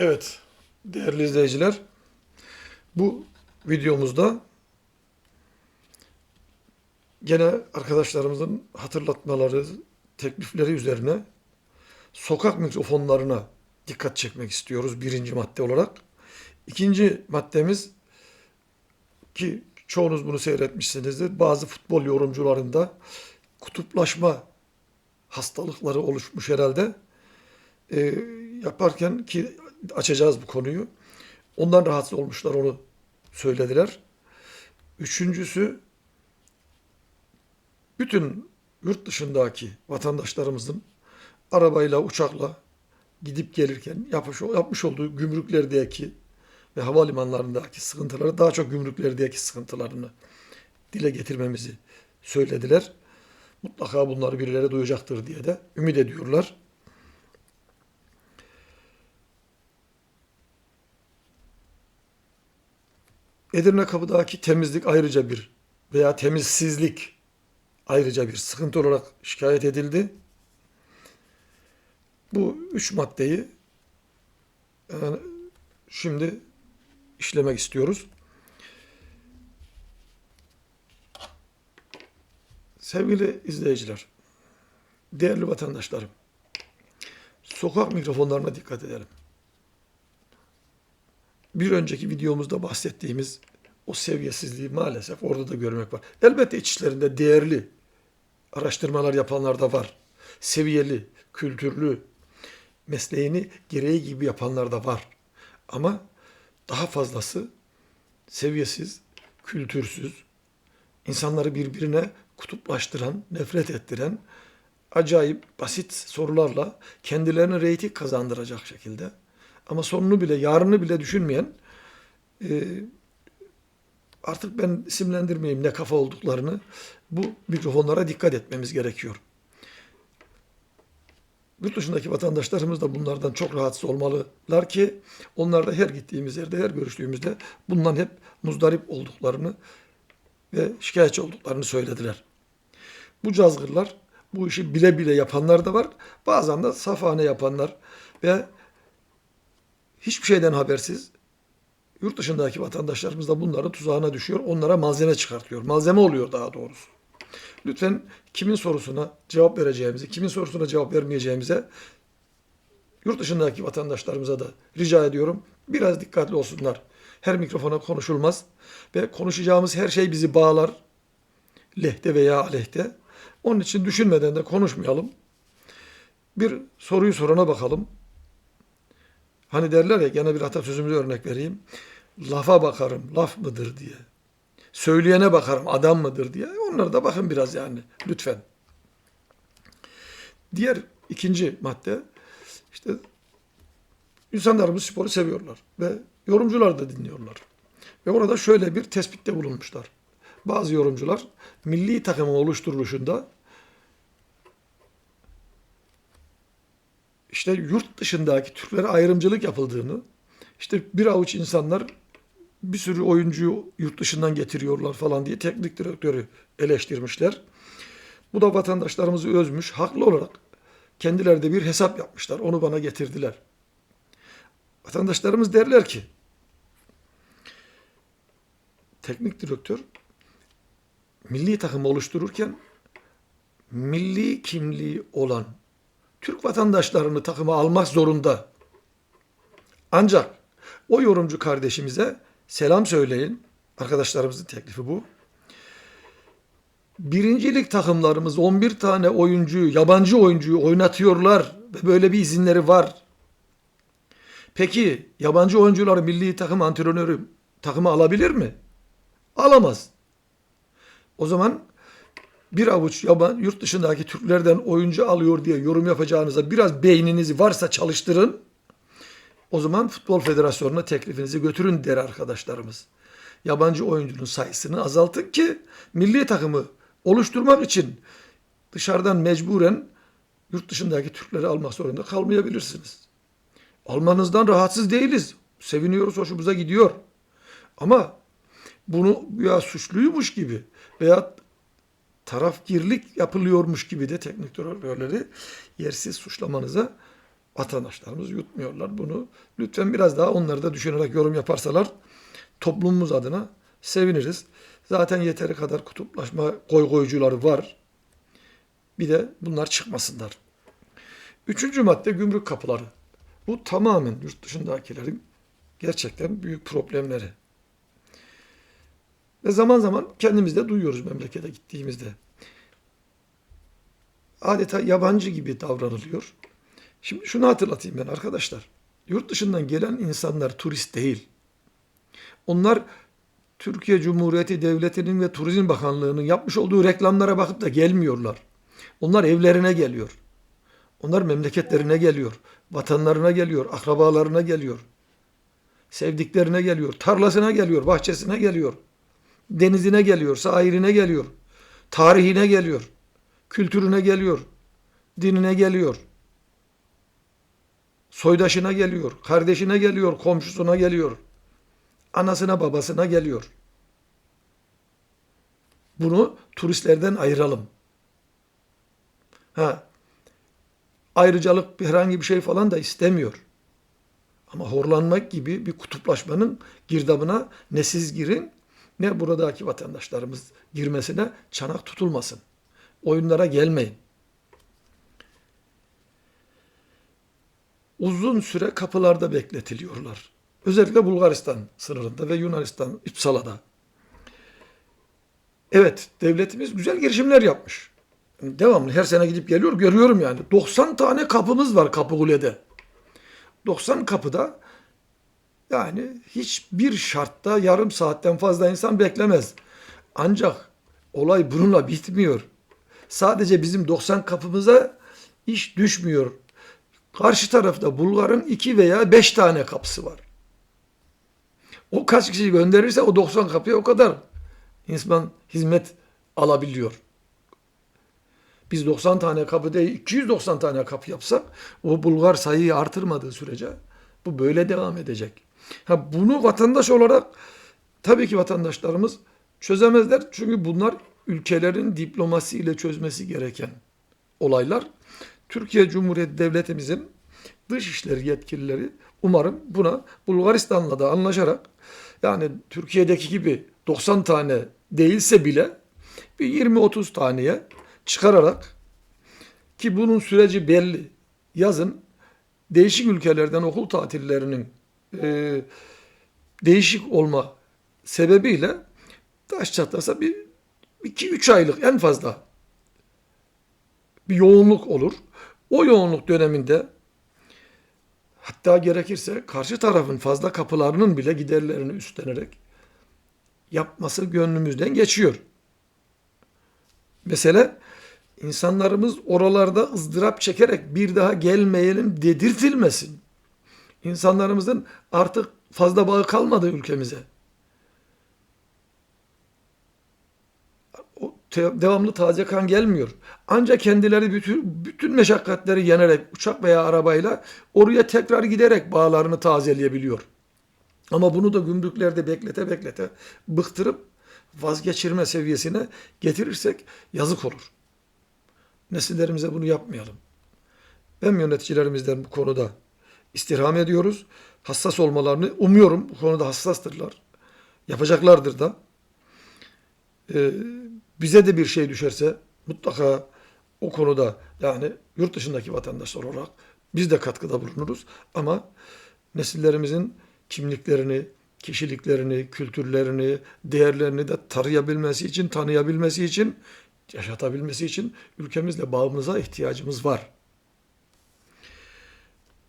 Evet, değerli izleyiciler, bu videomuzda gene arkadaşlarımızın hatırlatmaları, teklifleri üzerine sokak mikrofonlarına dikkat çekmek istiyoruz birinci madde olarak. İkinci maddemiz ki çoğunuz bunu seyretmişsinizdir. Bazı futbol yorumcularında kutuplaşma hastalıkları oluşmuş herhalde. Ee, yaparken ki açacağız bu konuyu. Ondan rahatsız olmuşlar onu söylediler. Üçüncüsü bütün yurt dışındaki vatandaşlarımızın arabayla, uçakla gidip gelirken yapmış, yapmış olduğu gümrüklerdeki ve havalimanlarındaki sıkıntıları, daha çok gümrüklerdeki sıkıntılarını dile getirmemizi söylediler. Mutlaka bunları birileri duyacaktır diye de ümit ediyorlar. Edirne Kapı'daki temizlik ayrıca bir veya temizsizlik ayrıca bir sıkıntı olarak şikayet edildi. Bu üç maddeyi yani şimdi işlemek istiyoruz. Sevgili izleyiciler, değerli vatandaşlarım, sokak mikrofonlarına dikkat edelim. Bir önceki videomuzda bahsettiğimiz o seviyesizliği maalesef orada da görmek var. Elbette iç işlerinde değerli araştırmalar yapanlar da var. Seviyeli, kültürlü, mesleğini gereği gibi yapanlar da var. Ama daha fazlası seviyesiz, kültürsüz, insanları birbirine kutuplaştıran, nefret ettiren, acayip basit sorularla kendilerine reyting kazandıracak şekilde ama sonunu bile, yarını bile düşünmeyen e, artık ben isimlendirmeyeyim ne kafa olduklarını bu mikrofonlara dikkat etmemiz gerekiyor. Yurt dışındaki vatandaşlarımız da bunlardan çok rahatsız olmalılar ki onlar da her gittiğimiz yerde, her görüştüğümüzde bundan hep muzdarip olduklarını ve şikayetçi olduklarını söylediler. Bu cazgırlar bu işi bile bile yapanlar da var. Bazen de safhane yapanlar ve hiçbir şeyden habersiz yurt dışındaki vatandaşlarımız da bunların tuzağına düşüyor. Onlara malzeme çıkartıyor. Malzeme oluyor daha doğrusu. Lütfen kimin sorusuna cevap vereceğimizi, kimin sorusuna cevap vermeyeceğimize yurt dışındaki vatandaşlarımıza da rica ediyorum. Biraz dikkatli olsunlar. Her mikrofona konuşulmaz ve konuşacağımız her şey bizi bağlar. Lehte veya aleyhte. Onun için düşünmeden de konuşmayalım. Bir soruyu sorana bakalım. Hani derler ya gene bir atasözümüze örnek vereyim. Lafa bakarım laf mıdır diye. Söyleyene bakarım adam mıdır diye. Onlara da bakın biraz yani lütfen. Diğer ikinci madde işte insanlarımız sporu seviyorlar ve yorumcular da dinliyorlar. Ve orada şöyle bir tespitte bulunmuşlar. Bazı yorumcular milli takımın oluşturuluşunda işte yurt dışındaki Türklere ayrımcılık yapıldığını, işte bir avuç insanlar bir sürü oyuncuyu yurt dışından getiriyorlar falan diye teknik direktörü eleştirmişler. Bu da vatandaşlarımızı özmüş. Haklı olarak kendileri de bir hesap yapmışlar. Onu bana getirdiler. Vatandaşlarımız derler ki teknik direktör milli takım oluştururken milli kimliği olan Türk vatandaşlarını takıma almak zorunda. Ancak o yorumcu kardeşimize selam söyleyin. Arkadaşlarımızın teklifi bu. Birincilik takımlarımız 11 tane oyuncuyu, yabancı oyuncuyu oynatıyorlar ve böyle bir izinleri var. Peki yabancı oyuncuları milli takım antrenörü takıma alabilir mi? Alamaz. O zaman bir avuç yaban yurt dışındaki Türklerden oyuncu alıyor diye yorum yapacağınıza biraz beyninizi varsa çalıştırın. O zaman Futbol Federasyonu'na teklifinizi götürün der arkadaşlarımız. Yabancı oyuncunun sayısını azaltın ki milli takımı oluşturmak için dışarıdan mecburen yurt dışındaki Türkleri almak zorunda kalmayabilirsiniz. Almanızdan rahatsız değiliz. Seviniyoruz, hoşumuza gidiyor. Ama bunu ya suçluymuş gibi veya tarafgirlik yapılıyormuş gibi de teknik direktörleri yersiz suçlamanıza vatandaşlarımız yutmuyorlar bunu. Lütfen biraz daha onları da düşünerek yorum yaparsalar toplumumuz adına seviniriz. Zaten yeteri kadar kutuplaşma koy koyucuları var. Bir de bunlar çıkmasınlar. Üçüncü madde gümrük kapıları. Bu tamamen yurt dışındakilerin gerçekten büyük problemleri. Ve zaman zaman kendimiz de duyuyoruz memlekete gittiğimizde. Adeta yabancı gibi davranılıyor. Şimdi şunu hatırlatayım ben arkadaşlar. Yurt dışından gelen insanlar turist değil. Onlar Türkiye Cumhuriyeti Devleti'nin ve Turizm Bakanlığı'nın yapmış olduğu reklamlara bakıp da gelmiyorlar. Onlar evlerine geliyor. Onlar memleketlerine geliyor. Vatanlarına geliyor. Akrabalarına geliyor. Sevdiklerine geliyor. Tarlasına geliyor. Bahçesine geliyor. Denizine geliyor. Sahiline geliyor. Tarihine geliyor. Kültürüne geliyor. Dinine geliyor. Soydaşına geliyor. Kardeşine geliyor. Komşusuna geliyor. Anasına babasına geliyor. Bunu turistlerden ayıralım. Ha, ayrıcalık herhangi bir şey falan da istemiyor. Ama horlanmak gibi bir kutuplaşmanın girdabına ne siz girin ne buradaki vatandaşlarımız girmesine çanak tutulmasın. Oyunlara gelmeyin. Uzun süre kapılarda bekletiliyorlar. Özellikle Bulgaristan sınırında ve Yunanistan İpsala'da. Evet, devletimiz güzel girişimler yapmış. Devamlı her sene gidip geliyor görüyorum yani. 90 tane kapımız var Kapıkule'de. 90 kapıda yani hiçbir şartta yarım saatten fazla insan beklemez. Ancak olay bununla bitmiyor. Sadece bizim 90 kapımıza iş düşmüyor. Karşı tarafta Bulgar'ın 2 veya 5 tane kapısı var. O kaç kişi gönderirse o 90 kapıya o kadar insan hizmet alabiliyor. Biz 90 tane kapı değil 290 tane kapı yapsak o Bulgar sayıyı artırmadığı sürece bu böyle devam edecek. Ha bunu vatandaş olarak tabii ki vatandaşlarımız çözemezler. Çünkü bunlar ülkelerin diplomasiyle çözmesi gereken olaylar. Türkiye Cumhuriyeti Devletimizin dışişleri yetkilileri umarım buna Bulgaristan'la da anlaşarak yani Türkiye'deki gibi 90 tane değilse bile bir 20-30 taneye çıkararak ki bunun süreci belli. Yazın değişik ülkelerden okul tatillerinin e, değişik olma sebebiyle taş çatlasa bir 2-3 aylık en fazla bir yoğunluk olur. O yoğunluk döneminde hatta gerekirse karşı tarafın fazla kapılarının bile giderlerini üstlenerek yapması gönlümüzden geçiyor. Mesela insanlarımız oralarda ızdırap çekerek bir daha gelmeyelim dedirtilmesin. İnsanlarımızın artık fazla bağı kalmadı ülkemize. Devamlı taze kan gelmiyor. Ancak kendileri bütün, bütün meşakkatleri yenerek uçak veya arabayla oraya tekrar giderek bağlarını tazeleyebiliyor. Ama bunu da gümrüklerde beklete beklete bıktırıp vazgeçirme seviyesine getirirsek yazık olur. Nesillerimize bunu yapmayalım. Ben yöneticilerimizden bu konuda istirham ediyoruz. Hassas olmalarını umuyorum. Bu konuda hassastırlar. Yapacaklardır da. Ee, bize de bir şey düşerse mutlaka o konuda yani yurt dışındaki vatandaşlar olarak biz de katkıda bulunuruz. Ama nesillerimizin kimliklerini, kişiliklerini, kültürlerini, değerlerini de tarayabilmesi için, tanıyabilmesi için, yaşatabilmesi için ülkemizle bağımıza ihtiyacımız var.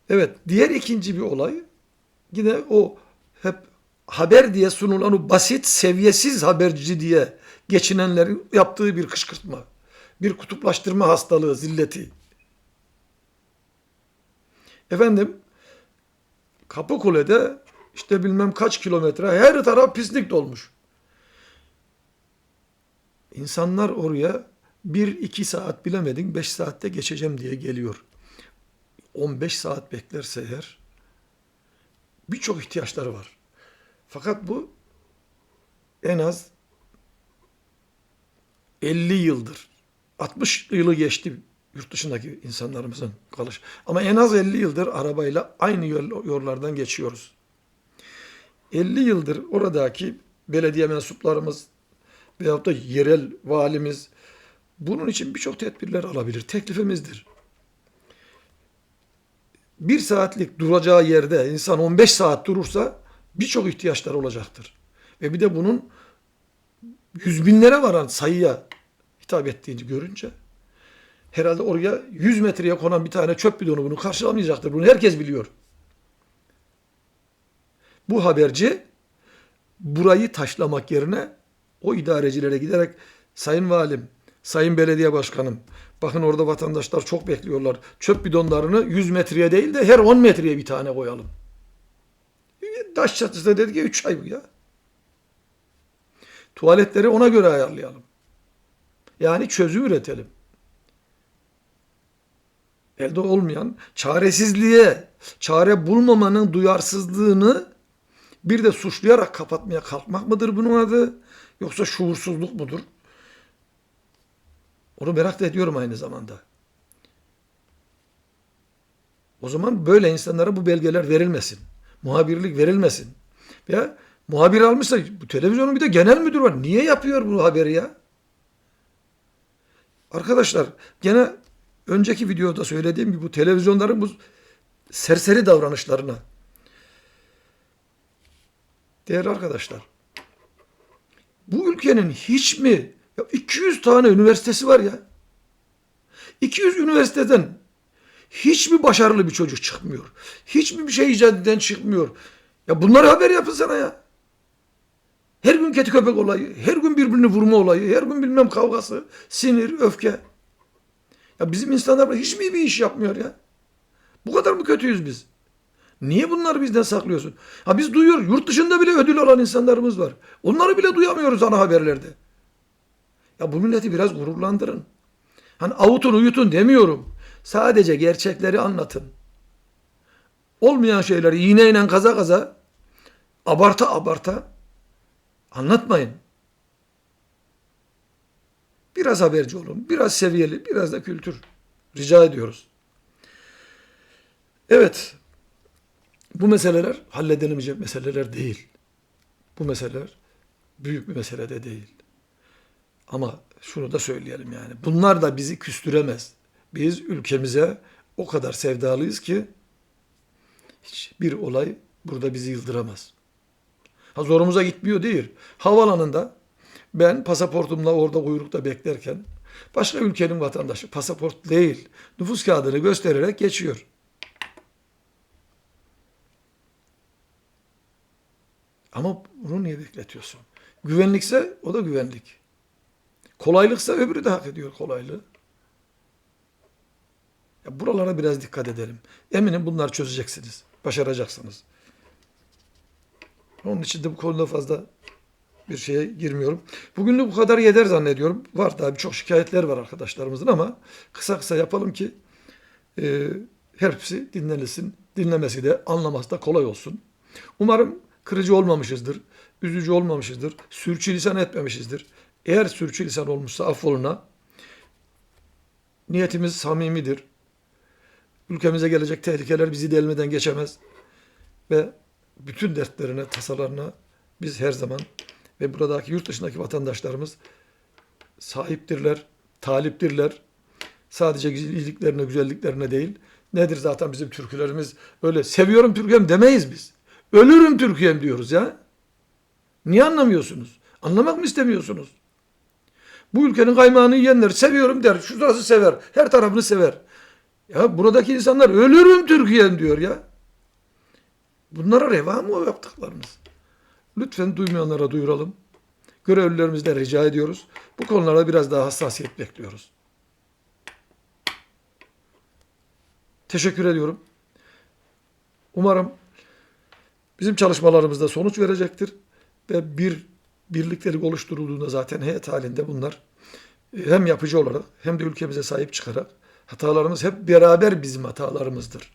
Evet, diğer ikinci bir olay yine o hep haber diye sunulan o basit, seviyesiz haberci diye geçinenlerin yaptığı bir kışkırtma. Bir kutuplaştırma hastalığı, zilleti. Efendim, Kapıkule'de işte bilmem kaç kilometre her taraf pislik dolmuş. İnsanlar oraya bir iki saat bilemedin beş saatte geçeceğim diye geliyor. 15 saat beklerse eğer birçok ihtiyaçları var. Fakat bu en az 50 yıldır 60 yılı geçti Yurt dışındaki insanlarımızın kalış. Ama en az 50 yıldır arabayla aynı yol- yollardan geçiyoruz. 50 yıldır oradaki belediye mensuplarımız veyahut da yerel valimiz bunun için birçok tedbirler alabilir. Teklifimizdir. Bir saatlik duracağı yerde insan 15 saat durursa birçok ihtiyaçları olacaktır. Ve bir de bunun yüz binlere varan sayıya hitap ettiğini görünce herhalde oraya 100 metreye konan bir tane çöp bidonu bunu karşılamayacaktır. Bunu herkes biliyor. Bu haberci burayı taşlamak yerine o idarecilere giderek Sayın Valim, Sayın Belediye Başkanım bakın orada vatandaşlar çok bekliyorlar. Çöp bidonlarını 100 metreye değil de her 10 metreye bir tane koyalım. Taş çatısında dedi ki 3 ay bu ya. Tuvaletleri ona göre ayarlayalım. Yani çözüm üretelim. Elde olmayan çaresizliğe, çare bulmamanın duyarsızlığını bir de suçlayarak kapatmaya kalkmak mıdır bunun adı? Yoksa şuursuzluk mudur? Onu merak da ediyorum aynı zamanda. O zaman böyle insanlara bu belgeler verilmesin. Muhabirlik verilmesin. Veya muhabir almışsa bu televizyonun bir de genel müdür var. Niye yapıyor bu haberi ya? Arkadaşlar gene önceki videoda söylediğim gibi bu televizyonların bu serseri davranışlarına değerli arkadaşlar bu ülkenin hiç mi ya 200 tane üniversitesi var ya 200 üniversiteden hiç mi başarılı bir çocuk çıkmıyor? Hiç mi bir şey icat eden çıkmıyor? Ya bunları haber yapın sana ya. Her gün kedi köpek olayı, her gün birbirini vurma olayı, her gün bilmem kavgası, sinir, öfke. Ya bizim insanlar hiç mi bir iş yapmıyor ya? Bu kadar mı kötüyüz biz? Niye bunları bizden saklıyorsun? Ha biz duyuyoruz. Yurt dışında bile ödül alan insanlarımız var. Onları bile duyamıyoruz ana haberlerde. Ya bu milleti biraz gururlandırın. Hani avutun uyutun demiyorum. Sadece gerçekleri anlatın. Olmayan şeyleri iğneyle kaza kaza abarta abarta anlatmayın. Biraz haberci olun, biraz seviyeli, biraz da kültür rica ediyoruz. Evet, bu meseleler halledilemeyecek meseleler değil. Bu meseleler büyük bir mesele de değil. Ama şunu da söyleyelim yani. Bunlar da bizi küstüremez. Biz ülkemize o kadar sevdalıyız ki hiçbir olay burada bizi yıldıramaz. Ha zorumuza gitmiyor değil. Havalanında ben pasaportumla orada kuyrukta beklerken başka ülkenin vatandaşı pasaport değil nüfus kağıdını göstererek geçiyor. Ama bunu niye bekletiyorsun? Güvenlikse o da güvenlik. Kolaylıksa öbürü de hak ediyor kolaylığı. Ya buralara biraz dikkat edelim. Eminim bunları çözeceksiniz. Başaracaksınız. Onun için de bu konuda fazla bir şeye girmiyorum. Bugünlük bu kadar yeter zannediyorum. Var daha birçok şikayetler var arkadaşlarımızın ama kısa kısa yapalım ki e, hepsi dinlenilsin. Dinlemesi de anlaması da kolay olsun. Umarım kırıcı olmamışızdır. Üzücü olmamışızdır. Sürçülisan etmemişizdir. Eğer sürçülisan olmuşsa affoluna. Niyetimiz samimidir. Ülkemize gelecek tehlikeler bizi delmeden geçemez. Ve bütün dertlerine, tasalarına biz her zaman ve buradaki yurt dışındaki vatandaşlarımız sahiptirler, taliptirler. Sadece iyiliklerine, güzelliklerine değil. Nedir zaten bizim türkülerimiz? Öyle seviyorum Türkiye'm demeyiz biz. Ölürüm Türkiye'm diyoruz ya. Niye anlamıyorsunuz? Anlamak mı istemiyorsunuz? Bu ülkenin kaymağını yiyenler seviyorum der. Şurası sever. Her tarafını sever. Ya buradaki insanlar ölürüm Türkiye'm diyor ya. Bunlara reva mı o yaptıklarınız? Lütfen duymayanlara duyuralım. Görevlilerimizden rica ediyoruz. Bu konulara biraz daha hassasiyet bekliyoruz. Teşekkür ediyorum. Umarım bizim çalışmalarımızda sonuç verecektir ve bir birliktelik oluşturulduğunda zaten heyet halinde bunlar e, hem yapıcı olarak hem de ülkemize sahip çıkarak hatalarımız hep beraber bizim hatalarımızdır.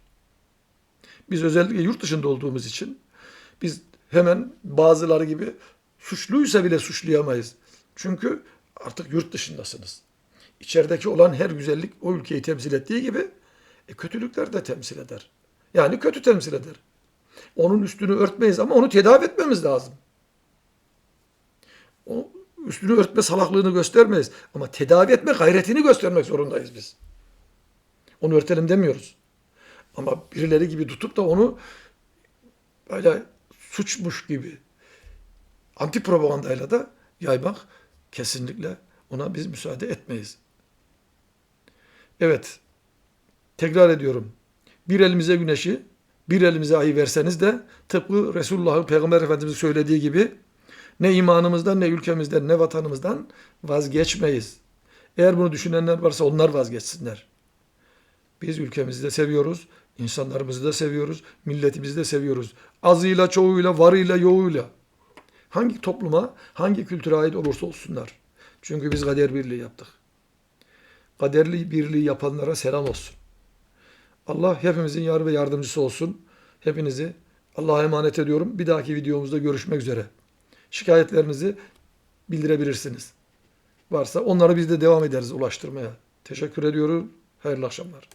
Biz özellikle yurt dışında olduğumuz için biz hemen bazıları gibi suçluysa bile suçlayamayız. Çünkü artık yurt dışındasınız. içerideki olan her güzellik o ülkeyi temsil ettiği gibi e, kötülükler de temsil eder. Yani kötü temsil eder. Onun üstünü örtmeyiz ama onu tedavi etmemiz lazım. O üstünü örtme salaklığını göstermeyiz. Ama tedavi etme gayretini göstermek zorundayız biz. Onu örtelim demiyoruz. Ama birileri gibi tutup da onu böyle suçmuş gibi anti propagandayla da yaymak kesinlikle ona biz müsaade etmeyiz. Evet. Tekrar ediyorum. Bir elimize güneşi, bir elimize ayı verseniz de tıpkı Resulullah'ın Peygamber Efendimiz'in söylediği gibi ne imanımızdan, ne ülkemizden, ne vatanımızdan vazgeçmeyiz. Eğer bunu düşünenler varsa onlar vazgeçsinler. Biz ülkemizi de seviyoruz, insanlarımızı da seviyoruz, milletimizi de seviyoruz. Azıyla, çoğuyla, varıyla, yoğuyla. Hangi topluma, hangi kültüre ait olursa olsunlar. Çünkü biz kader birliği yaptık. Kaderli birliği yapanlara selam olsun. Allah hepimizin yar ve yardımcısı olsun. Hepinizi Allah'a emanet ediyorum. Bir dahaki videomuzda görüşmek üzere. Şikayetlerinizi bildirebilirsiniz. Varsa onları biz de devam ederiz ulaştırmaya. Teşekkür ediyorum. Hayırlı akşamlar.